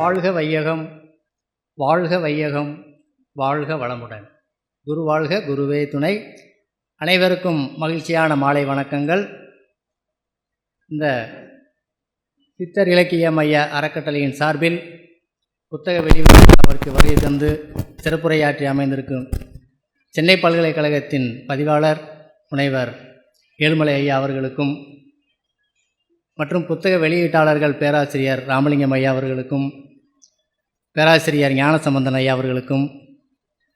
வாழ்க வையகம் வாழ்க வையகம் வாழ்க வளமுடன். குரு வாழ்க குருவே துணை. அனைவருக்கும் மகிழ்ச்சியான மாலை வணக்கங்கள். இந்த சித்தர் இலக்கிய மைய அறக்கட்டளையின் சார்பில் புத்தக வெளிவீடு அவருக்கு வருகை தந்து சிறப்புரையாற்றி அமைந்திருக்கும் சென்னை பல்கலைக்கழகத்தின் பதிவாளர் முனைவர் ஏழுமலை ஐயா அவர்களுக்கும் மற்றும் புத்தக வெளியீட்டாளர்கள் பேராசிரியர் ராமலிங்கம் ஐயா அவர்களுக்கும் பேராசிரியர் ஞானசம்பந்தன் ஐயா அவர்களுக்கும்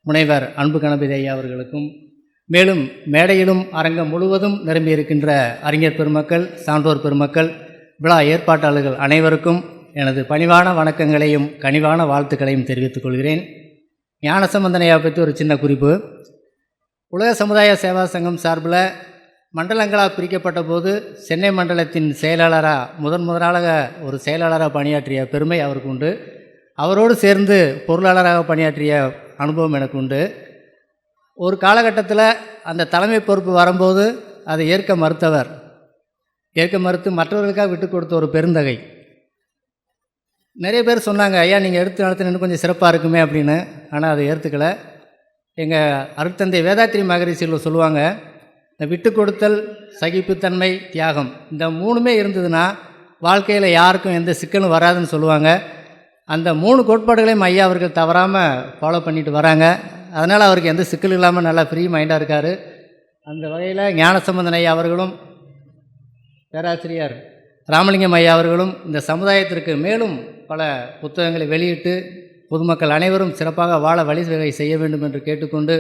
முனைவர் அன்பு கணபதி ஐயா அவர்களுக்கும் மேலும் மேடையிலும் அரங்கம் முழுவதும் நிரம்பியிருக்கின்ற அறிஞர் பெருமக்கள் சான்றோர் பெருமக்கள் விழா ஏற்பாட்டாளர்கள் அனைவருக்கும் எனது பணிவான வணக்கங்களையும் கனிவான வாழ்த்துக்களையும் தெரிவித்துக் கொள்கிறேன். ஞானசம்பந்தனையா பற்றி ஒரு சின்ன குறிப்பு. உலக சமுதாய சேவா சங்கம் சார்பில் மண்டலங்களாக பிரிக்கப்பட்ட போது சென்னை மண்டலத்தின் செயலாளராக முதன் முதலாக ஒரு செயலாளராக பணியாற்றிய பெருமை அவருக்கு உண்டு. அவரோடு சேர்ந்து பொருளாளராக பணியாற்றிய அனுபவம் எனக்கு உண்டு. ஒரு காலகட்டத்தில் அந்த தலைமை பொறுப்பு வரும்போது அதை ஏற்க மறுத்தவர். ஏற்க மறுத்து மற்றவர்களுக்காக விட்டு கொடுத்த ஒரு பெருந்தகை. நிறைய பேர் சொன்னாங்க ஐயா நீங்கள் எடுத்து நடத்தினு கொஞ்சம் சிறப்பாக இருக்குமே அப்படின்னு. ஆனால் அதை ஏற்றுக்கலை எங்கள் அருட்தந்தை வேதாத்திரி மகரிஷியில் சொல்லுவாங்க இந்த விட்டு கொடுத்தல் சகிப்புத்தன்மை தியாகம் இந்த மூணுமே இருந்ததுன்னா வாழ்க்கையில் யாருக்கும் எந்த சிக்கலும் வராதுன்னு சொல்லுவாங்க. அந்த மூணு கோட்பாடுகளையும் ஐயா அவர்கள் தவறாமல் ஃபாலோ பண்ணிட்டு வராங்க. அதனால் அவருக்கு எந்த சிக்கல் இல்லாமல் நல்லா ஃப்ரீ மைண்டாக இருக்கார். அந்த வகையில் ஞானசம்பந்தன் ஐயா அவர்களும் பேராசிரியர் ராமலிங்கம் ஐயா அவர்களும் இந்த சமுதாயத்திற்கு மேலும் பல புத்தகங்களை வெளியிட்டு பொதுமக்கள் அனைவரும் சிறப்பாக வாழ வழிவகை செய்ய வேண்டும் என்று கேட்டுக்கொண்டு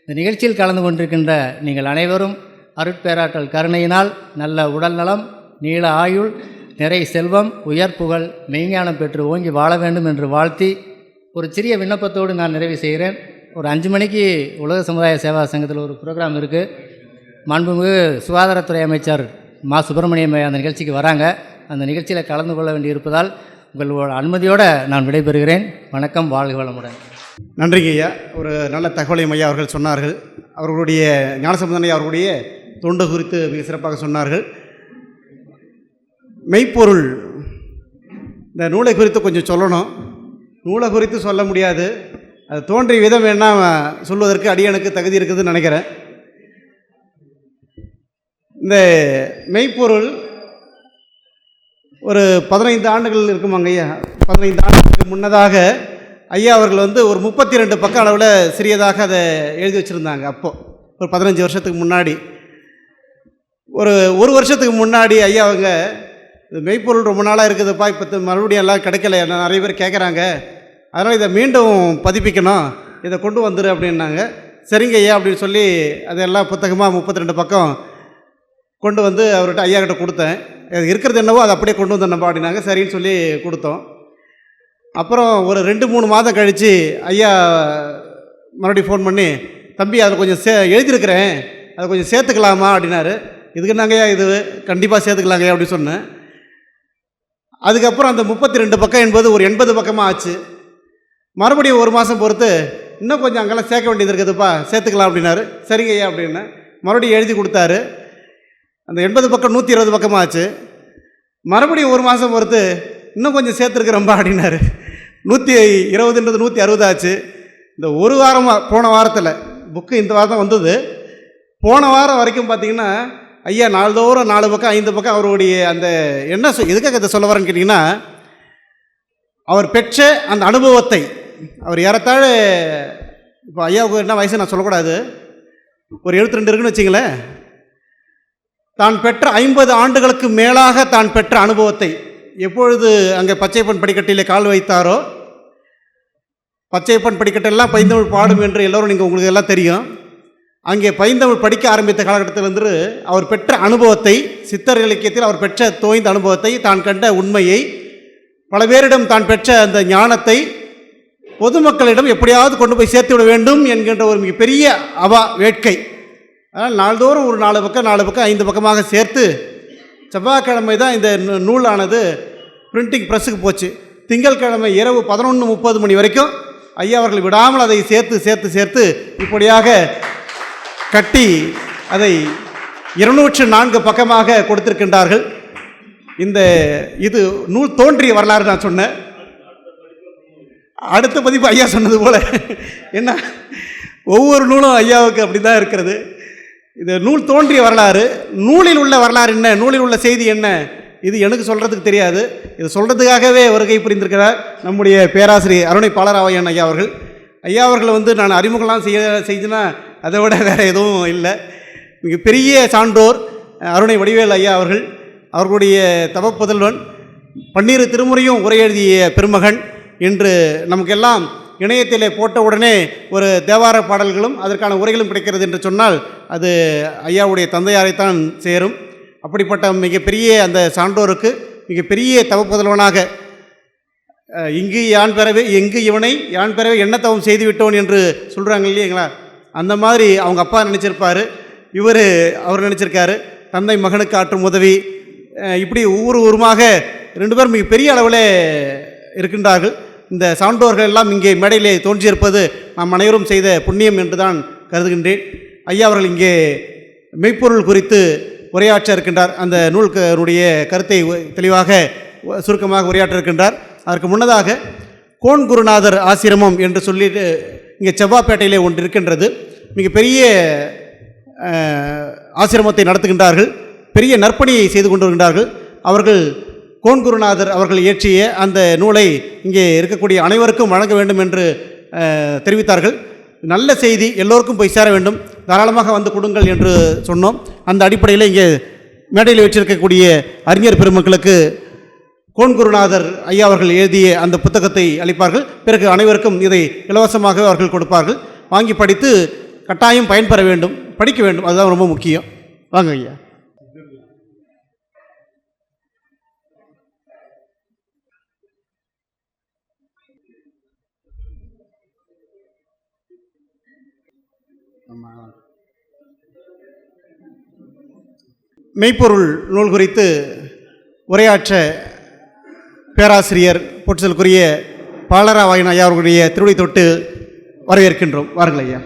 இந்த நிகழ்ச்சியில் கலந்து கொண்டிருக்கின்ற நீங்கள் அனைவரும் அருட்பேராற்றல் கருணையினால் நல்ல உடல் நலம் நீள ஆயுள் நிறை செல்வம் உயர் புகழ் மெய்ஞானம் பெற்று ஓங்கி வாழ வேண்டும் என்று வாழ்த்தி ஒரு சிறிய விண்ணப்பத்தோடு நான் நிறைவு செய்கிறேன். ஒரு அஞ்சு மணிக்கு உலக சமுதாய சேவா சங்கத்தில் ஒரு ப்ரோக்ராம் இருக்குது மாண்புமிகு சுகாதாரத்துறை அமைச்சர் மா. சுப்பிரமணியம் அந்த நிகழ்ச்சிக்கு வராங்க. அந்த நிகழ்ச்சியில் கலந்து கொள்ள வேண்டியிருப்பதால் உங்களோட அனுமதியோடு நான் விடைபெறுகிறேன். வணக்கம் வாழ்க வளமுடன். நன்றிங்க ஐயா. ஒரு நல்ல தகவலையும் ஐயா அவர்கள் சொன்னார்கள். அவர்களுடைய ஞானசம்பந்தன் ஐயா அவர்களுடைய தொண்டு குறித்து மிக சிறப்பாக சொன்னார்கள். மெய்ப்பொருள். இந்த நூலை குறித்து கொஞ்சம் சொல்லணும். நூலை குறித்து சொல்ல முடியாது. அது தோன்றிய விதம் வேணா சொல்வதற்கு அடியனுக்கு தகுதி இருக்குதுன்னு நினைக்கிறேன். இந்த மெய்ப்பொருள் ஒரு பதினைந்து ஆண்டுகள் இருக்குமாங்க ஐயா. பதினைந்து ஆண்டுகளுக்கு முன்னதாக ஐயா அவர்கள் வந்து ஒரு முப்பத்தி ரெண்டு பக்க அளவில் சிறியதாக அதை எழுதி வச்சுருந்தாங்க அப்போது ஒரு பதினஞ்சு வருஷத்துக்கு முன்னாடி. ஒரு ஒரு வருஷத்துக்கு முன்னாடி ஐயா அவங்க இது மெய்ப்பொருள் ரொம்ப நாளாக இருக்குதுப்பா. இப்போ மறுபடியும் எல்லாம் கிடைக்கல. நிறைய பேர் கேட்குறாங்க அதனால் இதை மீண்டும் பதிப்பிக்கணும். இதை கொண்டு வந்துரு அப்படின்னாங்க. சரிங்க ஐயா அப்படின்னு சொல்லி அதெல்லாம் புத்தகமாக முப்பத்தி ரெண்டு பக்கம் கொண்டு வந்து அவர்கிட்ட ஐயா கிட்ட கொடுத்தேன். அது இருக்கிறது என்னவோ அதை அப்படியே கொண்டு வந்துடணும்பா அப்படின்னாங்க. சரின்னு சொல்லி கொடுத்தோம். அப்புறம் ஒரு ரெண்டு மூணு மாதம் கழித்து ஐயா மறுபடியும் ஃபோன் பண்ணி தம்பி அதில் கொஞ்சம் சே எழுதியிருக்கிறேன். அதை கொஞ்சம் சேர்த்துக்கலாமா? அப்படின்னாரு. இதுக்கு நாங்கய்யா இது? கண்டிப்பாக சேர்த்துக்கலாங்கய்யா அப்படின்னு சொன்னேன். அதுக்கப்புறம் அந்த முப்பத்தி ரெண்டு பக்கம் என்பது ஒரு எண்பது பக்கமாக ஆச்சு. மறுபடியும் ஒரு மாதம் பொறுத்து இன்னும் கொஞ்சம் அங்கெல்லாம் சேர்க்க வேண்டியது இருக்குதுப்பா சேர்த்துக்கலாம் அப்படின்னாரு. சரிங்க ஐயா அப்படின்னு மறுபடியும் எழுதி கொடுத்தாரு. அந்த எண்பது பக்கம் நூற்றி இருபது பக்கமாக ஆச்சு. மறுபடியும் ஒரு மாதம் பொறுத்து இன்னும் கொஞ்சம் சேர்த்துருக்குறம்பா அப்படின்னாரு. நூற்றி இருபதுன்றது நூற்றி அறுபது ஆச்சு. இந்த ஒரு வாரமாக போன வாரத்தில் புக்கு இந்த வாரம் தான் வந்தது. போன வாரம் வரைக்கும் பார்த்தீங்கன்னா ஐயா நாள்தோறும் நாலு பக்கம் ஐந்து பக்கம் அவருடைய அந்த என்ன சொ எதுக்காக இதை சொல்ல வரேன்னு கேட்டிங்கன்னா அவர் பெற்ற அந்த அனுபவத்தை அவர் ஏறத்தாழ இப்போ ஐயாவுக்கு என்ன வயசு நான் சொல்லக்கூடாது. ஒரு எழுபத்தி ரெண்டு இருக்குன்னு வச்சிங்களேன். தான் பெற்ற ஐம்பது ஆண்டுகளுக்கு மேலாக தான் பெற்ற அனுபவத்தை எப்பொழுது அங்கே பச்சைப்பன் படிக்கட்டிலே கால் வைத்தாரோ பச்சைப்பன் படிக்கட்டெல்லாம் பைந்தமிழ் பாடும் என்று எல்லோரும் நீங்கள் உங்களுக்கு எல்லாம் தெரியும். அங்கே பைந்தமிழ் படிக்க ஆரம்பித்த காலகட்டத்திலிருந்து அவர் பெற்ற அனுபவத்தை சித்தர் இலக்கியத்தில் அவர் பெற்ற தோய்ந்த அனுபவத்தை தான் கண்ட உண்மையை பல பேரிடம் தான் பெற்ற அந்த ஞானத்தை பொதுமக்களிடம் எப்படியாவது கொண்டு போய் சேர்த்து விட வேண்டும் என்கின்ற ஒரு மிகப்பெரிய அவா வேட்கை. அதனால் நாள்தோறும் ஒரு நாலு பக்கம் நாலு பக்கம் ஐந்து பக்கமாக சேர்த்து செவ்வாய்க்கிழமை தான் இந்த நூ- நூலானது பிரிண்டிங் ப்ரெஸ்ஸுக்கு போச்சு. திங்கட்கிழமை இரவு பதினொன்று முப்பது மணி வரைக்கும் ஐயா அவர்கள் விடாமல் அதை சேர்த்து சேர்த்து சேர்த்து இப்படியாக கட்டி அதை இருநூற்று நான்கு பக்கமாக கொடுத்திருக்கின்றார்கள். இந்த இது நூல் தோன்றிய வரலாறு நான் சொன்னேன். அடுத்த பதிப்பு ஐயா சொன்னது போல. என்ன? ஒவ்வொரு நூலும் ஐயாவுக்கு அப்படி தான் இருக்கிறது. இது நூல் தோன்றிய வரலாறு. நூலில் உள்ள வரலாறு என்ன? நூலில் உள்ள செய்தி என்ன? இது எனக்கு சொல்கிறதுக்கு தெரியாது. இது சொல்கிறதுக்காகவே வருகை புரிந்திருக்கிறார். நம்முடைய பேராசிரியர் அருணை பாலராவையன் ஐயா அவர்கள். ஐயா அவர்களை வந்து நான் அறிமுகம்லாம் செய்ய செய்துனா அதை விட வேறு எதுவும் இல்லை. மிக பெரிய சான்றோர் அருணை வடிவேல் ஐயா அவர்கள் அவர்களுடைய தவப்புதல்வன் பன்னீர் திருமுறையும் உரை எழுதிய பெருமகன் என்று நமக்கெல்லாம் இணையத்திலே போட்ட உடனே ஒரு தேவார பாடல்களும் அதற்கான உரைகளும் கிடைக்கிறது என்று சொன்னால் அது ஐயாவுடைய தந்தையாரைத்தான் சேரும். அப்படிப்பட்ட மிகப்பெரிய அந்த சான்றோருக்கு மிகப்பெரிய தவப்புதல்வனாக இங்கு யான் பெறவே எங்கு இவனை யான் பெறவே என்ன தவம் செய்து விட்டோன் என்று சொல்கிறாங்க இல்லைங்களா அந்த மாதிரி அவங்க அப்பா நினச்சிருப்பார். இவர் அவர் நினச்சிருக்காரு. தந்தை மகனுக்கு ஆற்றும் உதவி. இப்படி ஒவ்வொரு ஊருமாக ரெண்டு பேரும் மிக பெரிய அளவில் இருக்கின்றார்கள். இந்த சான்றோர்கள் எல்லாம் இங்கே மேடையிலே தோன்றியிருப்பது நாம் அனைவரும் செய்த புண்ணியம் என்று தான் கருதுகின்றேன். ஐயா அவர்கள் இங்கே மெய்ப்பொருள் குறித்து உரையாற்ற இருக்கின்றார். அந்த நூல்களுடைய கருத்தை தெளிவாக சுருக்கமாக உரையாற்ற இருக்கின்றார். அதற்கு முன்னதாக கோன் குருநாதர் ஆசிரமம் என்று சொல்லிட்டு இங்கே செவ்வாப்பேட்டையிலே ஒன்று இருக்கின்றது. மிகப்பெரிய ஆசிரமத்தை நடத்துகின்றார்கள். பெரிய நற்பணியை செய்து கொண்டு வருகின்றார்கள். அவர்கள் கோன்குருநாதர் அவர்கள் இயற்றிய அந்த நூலை இங்கே இருக்கக்கூடிய அனைவருக்கும் வழங்க வேண்டும் என்று தெரிவித்தார்கள். நல்ல செய்தி எல்லோருக்கும் போய் சேர வேண்டும். தாராளமாக வந்து கொடுங்கள் என்று சொன்னோம். அந்த அடிப்படையில் இங்கே மேடையில் வச்சிருக்கக்கூடிய அறிஞர் பெருமக்களுக்கு கோன் குருநாதர் ஐயா அவர்கள் எழுதிய அந்த புத்தகத்தை அளிப்பார்கள். பிறகு அனைவருக்கும் இதை இலவசமாக அவர்கள் கொடுப்பார்கள். வாங்கி படித்து கட்டாயம் பயன்பெற வேண்டும் படிக்க வேண்டும். அதுதான் ரொம்ப முக்கியம். வாங்க ஐயா. மெய்ப்பொருள் நூல் குறித்து உரையாற்ற பேராசிரியர் போற்றுதலுக்குரிய பாலராவாயன் ஐயா அவர்களுடைய திருவடி தொட்டு வரவேற்கின்றோம். வாருங்கள் ஐயா.